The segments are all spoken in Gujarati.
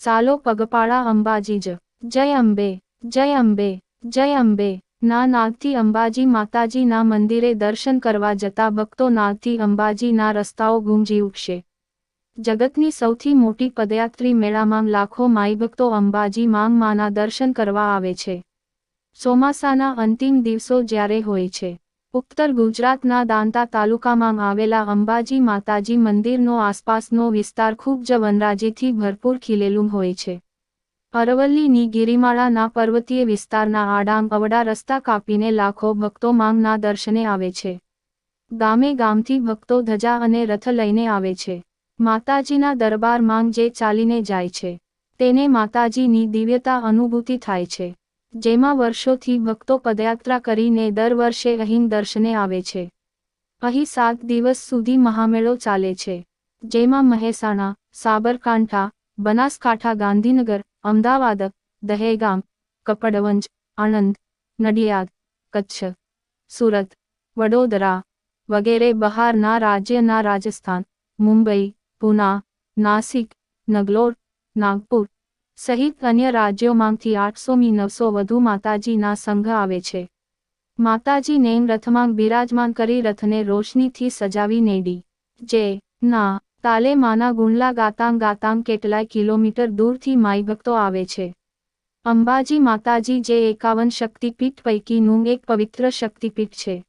ચાલો પગપાળા અંબાજી જ જય અંબે જય અંબે જય અંબે ના નાગથી અંબાજી માતાજીના મંદિરે દર્શન કરવા જતા ભક્તો નાગથી અંબાજીના રસ્તાઓ ગુંજી ઉઠશે જગતની સૌથી મોટી પદયાત્રી મેળામાં લાખો માઈભક્તો અંબાજી માંગ માના દર્શન કરવા આવે છે ચોમાસાના અંતિમ દિવસો જ્યારે હોય છે ઉત્તર ગુજરાતના દાંતા તાલુકામાં આવેલા અંબાજી માતાજી મંદિરનો આસપાસનો વિસ્તાર ખૂબ જ વનરાજીથી ભરપૂર ખીલેલું હોય છે. અરવલ્લીની ગિરિમાળાના પર્વતીય વિસ્તારના આડામ અવડા રસ્તા કાપીને લાખો ભક્તો માંગના દર્શને આવે છે. ગામે ગામથી ભક્તો ધજા અને રથ લઈને આવે છે. માતાજીના દરબાર માંગ જે ચાલીને જાય છે. તેને માતાજીની દિવ્યતા અનુભૂતિ થાય છે. જેમાં વર્ષોથી ભક્તો પદયાત્રા કરીને દર વર્ષે અહીં દર્શને આવે છે. અહીં સાત દિવસ સુધી મહામેળો ચાલે છે. જેમાં મહેસાણા, સાબરકાંઠા, બનાસકાંઠા, ગાંધીનગર, અમદાવાદ, દહેગામ, કપડવંજ, આણંદ, નડિયાદ, કચ્છ, સુરત, વડોદરા વગેરે બહારના રાજ્યના રાજસ્થાન, મુંબઈ, પુના, નાસિક, નગલોર, નાગપુર સહિત અન્ય રાજ્યોમાંથી આઠસોમી નવસો વધુ માતાજીના સંઘ આવે છે. માતાજી નેમ રથમાં બિરાજમાન કરી રથને રોશનીથી સજાવી નેડી. જે, ના, તાલે માના ગુણલા ગાતાંગ ગાતાંગ કેટલાય કિલોમીટર દૂરથી માઈભક્તો આવે છે. અંબાજી માતાજી જે એકાવન શક્તિપીઠ પૈકીનું એક પવિત્ર શક્તિપીઠ છે.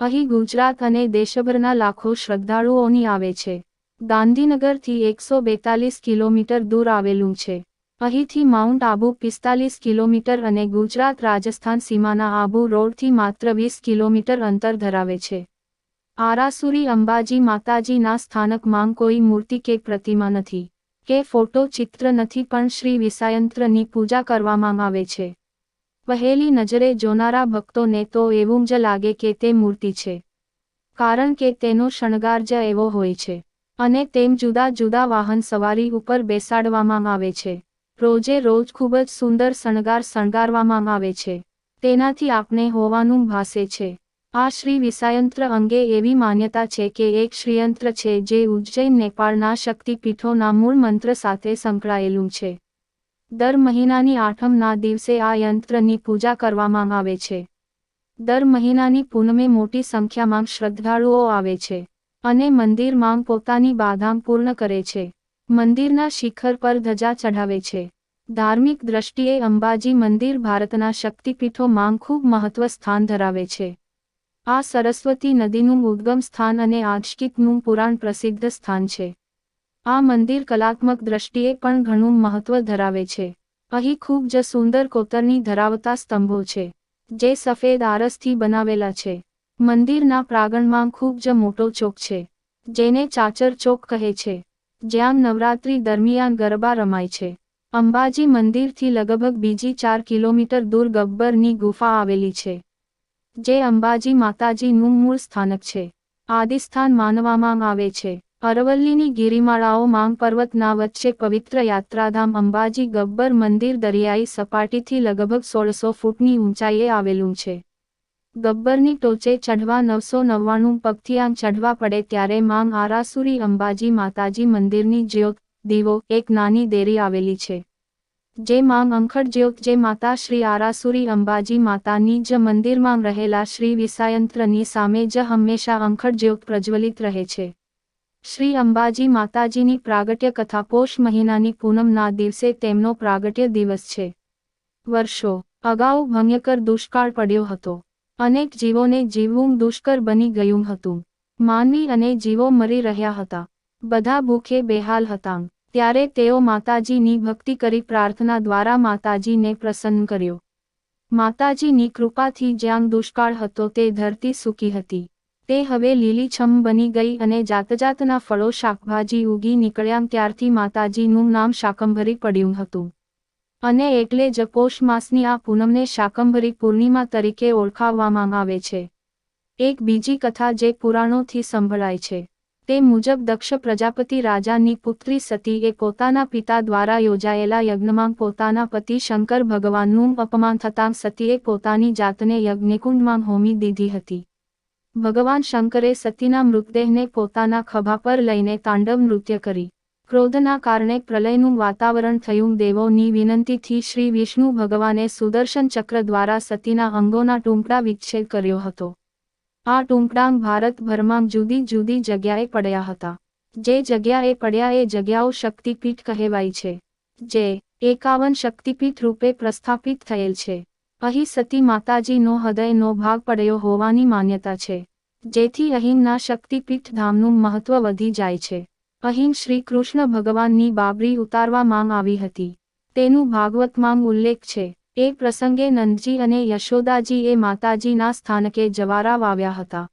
અહીં ગુજરાત અને દેશભરના લાખો શ્રદ્ધાળુઓની આવે છે. ગાંધીનગરથી એકસો બેતાલીસ કિલોમીટર દૂર આવેલું છે. અહીંથી માઉન્ટ આબુ પિસ્તાલીસ કિલોમીટર અને ગુજરાત રાજસ્થાન સીમાના આબુ રોડથી માત્ર વીસ કિલોમીટર અંતર ધરાવે છે. આરાસુરી અંબાજી માતાજીના સ્થાનકમાં કોઈ મૂર્તિ કે પ્રતિમા નથી, કે ફોટો ચિત્ર નથી પણ શ્રી વિસાયંત્રની પૂજા કરવામાં આવે છે. પહેલી નજરે જોનારા ભક્તોને તો એવું જ લાગે કે તે મૂર્તિ છે, કારણ કે તેનો શણગાર જ એવો હોય છે અને તેમ જુદા જુદા વાહન સવારી ઉપર બેસાડવામાં આવે છે. રોજે રોજ ખૂબ જ સુંદર શણગાર શણગારવામાં આવે છે. તેનાથી આપણે હોવાનું ભાસે છે. આ શ્રી વિષાયંત્ર અંગે એવી માન્યતા છે કે એક શ્રીયંત્ર છે જે ઉજ્જૈન નેપાળના શક્તિપીઠોના મૂળ મંત્ર સાથે સંકળાયેલું છે. દર મહિનાની આઠમના દિવસે આ યંત્રની પૂજા કરવામાં આવે છે. દર મહિનાની પૂનમે મોટી સંખ્યામાં શ્રદ્ધાળુઓ આવે છે અને મંદિરમાં પોતાની બાધામ પૂર્ણ કરે છે. મંદિરના શિખર પર ધજા ચઢાવે છે. ધાર્મિક દ્રષ્ટિએ અંબાજી મંદિર ભારતના શક્તિપીઠોમાં ખૂબ મહત્વ સ્થાન ધરાવે છે. આ સરસ્વતી નદીનું ઉદ્ગમ સ્થાન અને આજકિતનું પુરાણ પ્રસિદ્ધ સ્થાન છે. આ મંદિર કલાત્મક દ્રષ્ટિએ પણ ઘણું મહત્વ ધરાવે છે. અહીં ખૂબ જ સુંદર કોતરની ધરાવતા સ્તંભો છે, જે સફેદ આરસથી બનાવેલા છે. મંદિરના પ્રાંગણમાં ખૂબ જ મોટો ચોક છે, જેને ચાચર ચોક કહે છે. જ્યાં નવરાત્રી દરમિયાન ગરબા રમાય છે. અંબાજી મંદિરથી લગભગ બીજી ચાર કિલોમીટર દૂર ગબ્બરની ગુફા આવેલી છે, જે અંબાજી માતાજીનું મૂળ સ્થાનક છે. આદિસ્થાન માનવામાં આવે છે. અરવલ્લીની ગિરિમાળાઓ માંગ પર્વતના વચ્ચે પવિત્ર યાત્રાધામ અંબાજી ગબ્બર મંદિર દરિયાઈ સપાટીથી લગભગ સોળસો ફૂટની ઊંચાઈએ આવેલું છે. ગબ્બરની ટોચે ચઢવા નવસો નવ્વાણું પગથિયાન ચઢવા પડે ત્યારે માંગ આરાસુરી અંબાજી માતાજી મંદિરની જ્યોત, દીવો, એક નાની દેરી આવેલી છે. જે માંગ અંખડ જ્યોત જે માતા શ્રી આરાસુરી અંબાજી માતાની જ મંદિરમાં રહેલા શ્રી વિસાયંત્રની સામે જ હંમેશા અંખડ જ્યોત પ્રજ્વલિત રહે છે. શ્રી અંબાજી માતાજીની પ્રાગટ્ય કથા પોષ મહિનાની પૂનમના દિવસે તેમનો પ્રાગટ્ય દિવસ છે. વર્ષો અગાઉ ભંગ્યકર દુષ્કાળ પડ્યો હતો. અનેક જીવોને જીવવું દુષ્કર બની ગયું હતું. માનવી અને જીવો મરી રહ્યા હતા. બધા ભૂખે બેહાલ હતા. ત્યારે તેઓ માતાજીની ભક્તિ કરી પ્રાર્થના દ્વારા માતાજીને પ્રસન્ન કર્યો. માતાજીની કૃપાથી જ્યાં દુષ્કાળ હતો તે ધરતી સૂકી હતી. તે હવે લીલીછમ બની ગઈ અને જાતજાતના ફળો શાકભાજી ઉગી નીકળ્યા ત્યારથી માતાજીનું નામ શાકંભરી પડ્યું હતું. અને એટલે જ પોષ માસની આ પૂનમને શાકંભરી પૂર્ણિમા તરીકે ઓળખાવવામાં આવે છે. એક બીજી કથા જે પુરાણોથી સંભળાય છે. તે મુજબ દક્ષ પ્રજાપતિ રાજાની પુત્રી સતીએ પોતાના પિતા દ્વારા યોજાયેલા યજ્ઞમાં પોતાના પતિ શંકર ભગવાનનું અપમાન થતાં સતીએ પોતાની જાતને યજ્ઞકુંડમાં હોમી દીધી હતી. ભગવાન શંકરે સતીના મૃતદેહને પોતાના ખભા પર લઈને તાંડવ નૃત્ય કરી. ક્રોધના કારણે પ્રલયનું વાતાવરણ થયું, દેવોની વિનંતીથી શ્રી વિષ્ણુ ભગવાને સુદર્શન ચક્ર દ્વારા સતીના અંગોના ટૂંકડા વિચ્છેદ કર્યો હતો. આ ટૂંકડાંગ ભારતભરમાં જુદી જુદી જગ્યાએ પડ્યા હતા. જે જગ્યાએ પડ્યા એ જગ્યાઓ શક્તિપીઠ કહેવાય છે. જે એકાવન શક્તિપીઠ રૂપે પ્રસ્થાપિત થયેલ છે. અહીં સતી માતાજીનો હૃદયનો ભાગ પડ્યો હોવાની માન્યતા છે. જેથી અહીંના શક્તિપીઠ ધામનું મહત્વ વધી જાય છે. અહીં શ્રી કૃષ્ણ ભગવાનની બાબરી ઉતારવા માંગ આવી હતી. તેનું ભાગવત માંગ ઉલ્લેખ છે. એ પ્રસંગે નંદજી અને યશોદાજી એ માતાજીના સ્થાનકે જવારા વાવ્યા હતા.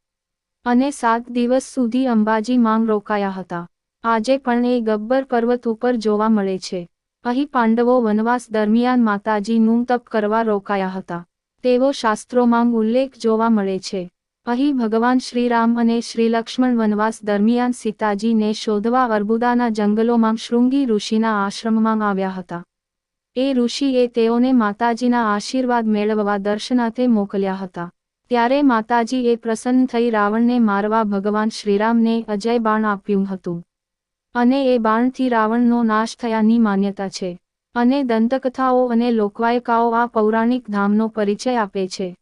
અને સાત દિવસ સુધી અંબાજી માંગ રોકાયા હતા. આજે પણ એ ગબ્બર પર્વત ઉપર જોવા મળે છે. અહીં પાંડવો વનવાસ દરમિયાન માતાજીનું તપ કરવા રોકાયા હતા. તેવો શાસ્ત્રોમાં ઉલ્લેખ જોવા મળે છે. અહીં ભગવાન શ્રીરામ અને શ્રી લક્ષ્મણ વનવાસ દરમિયાન સીતાજીને શોધવા અર્બુદાના જંગલોમાં શૃંગી ઋષિના આશ્રમમાં આવ્યા હતા. એ ઋષિએ તેઓને માતાજીના આશીર્વાદ મેળવવા દર્શનાથે મોકલ્યા હતા. ત્યારે માતાજી એ પ્રસન્ન થઈ રાવણને મારવા ભગવાન શ્રીરામને અજય બાણ આપ્યું હતું. અને એ બાણથી રાવણનો નાશ થયાની માન્યતા છે. અને દંતકથાઓ અને લોકવાયકાઓ આ પૌરાણિક ધામનો પરિચય આપે છે.